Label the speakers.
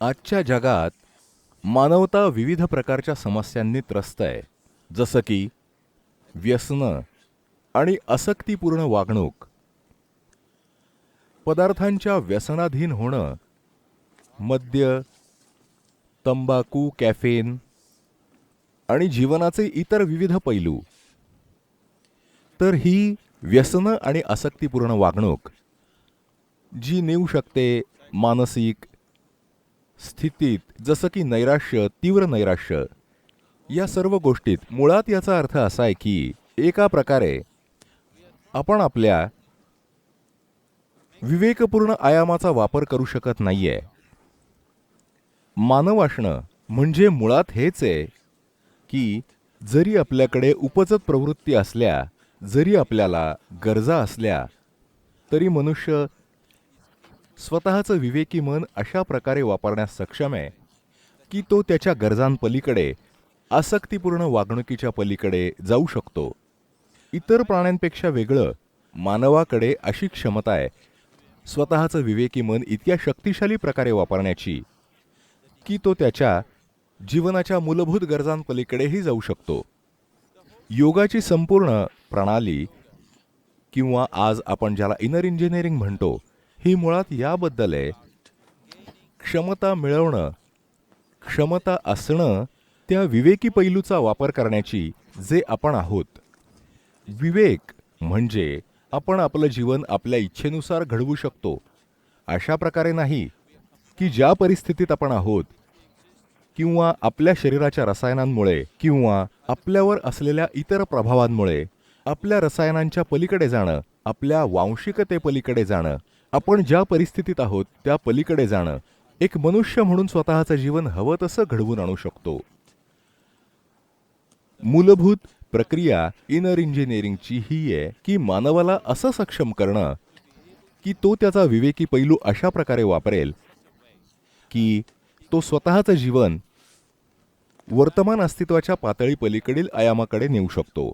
Speaker 1: आजच्या जगात मानवता विविध प्रकारच्या समस्यांनी त्रस्त आहे. जसं की व्यसनं आणि आसक्तीपूर्ण वागणूक. पदार्थांच्या व्यसनाधीन होणं मद्य तंबाखू कॅफेन आणि जीवनाचे इतर विविध पैलू. तर ही व्यसनं आणि आसक्तीपूर्ण वागणूक जी नेऊ शकते मानसिक स्थितीत जसं की नैराश्य तीव्र नैराश्य. या सर्व गोष्टीत मुळात याचा अर्थ असा आहे की एका प्रकारे आपण आपल्या विवेकपूर्ण आयामाचा वापर करू शकत नाहीये. मानव असणं म्हणजे मुळात हेच आहे की जरी आपल्याकडे उपजत प्रवृत्ती असल्या जरी आपल्याला गरजा असल्या तरी मनुष्य स्वतःचं विवेकी मन अशा प्रकारे वापरण्यास सक्षम आहे की तो त्याच्या गरजांपलीकडे आसक्तीपूर्ण वागणुकीच्या पलीकडे जाऊ शकतो. इतर प्राण्यांपेक्षा वेगळं मानवाकडे अशी क्षमता आहे स्वतःचं विवेकी मन इतक्या शक्तिशाली प्रकारे वापरण्याची की तो त्याच्या जीवनाच्या मूलभूत गरजांपलीकडेही जाऊ शकतो. योगाची संपूर्ण प्रणाली किंवा आज आपण ज्याला इनर इंजिनिअरिंग म्हणतो ही मुळात याबद्दल आहे. क्षमता मिळवणं क्षमता असणं त्या विवेकी पैलूचा वापर करण्याची जे आपण आहोत. विवेक म्हणजे आपण आपलं जीवन आपल्या इच्छेनुसार घडवू शकतो. अशा प्रकारे नाही की ज्या परिस्थितीत आपण आहोत किंवा आपल्या शरीराच्या रसायनांमुळे किंवा आपल्यावर असलेल्या इतर प्रभावांमुळे आपल्या रसायनांच्या पलीकडे जाणं आपल्या वांशिकतेपलीकडे जाणं आपण ज्या परिस्थितीत आहोत त्या पलीकडे जाणं. एक मनुष्य म्हणून स्वतःचं जीवन हवं तसं घडवून आणू शकतो. मूलभूत प्रक्रिया इनर इंजिनिअरिंगची ही आहे की मानवाला असं सक्षम करणं की तो त्याचा विवेकी पैलू अशा प्रकारे वापरेल की तो स्वतःचं जीवन वर्तमान अस्तित्वाच्या पातळी पलीकडील आयामाकडे नेऊ शकतो.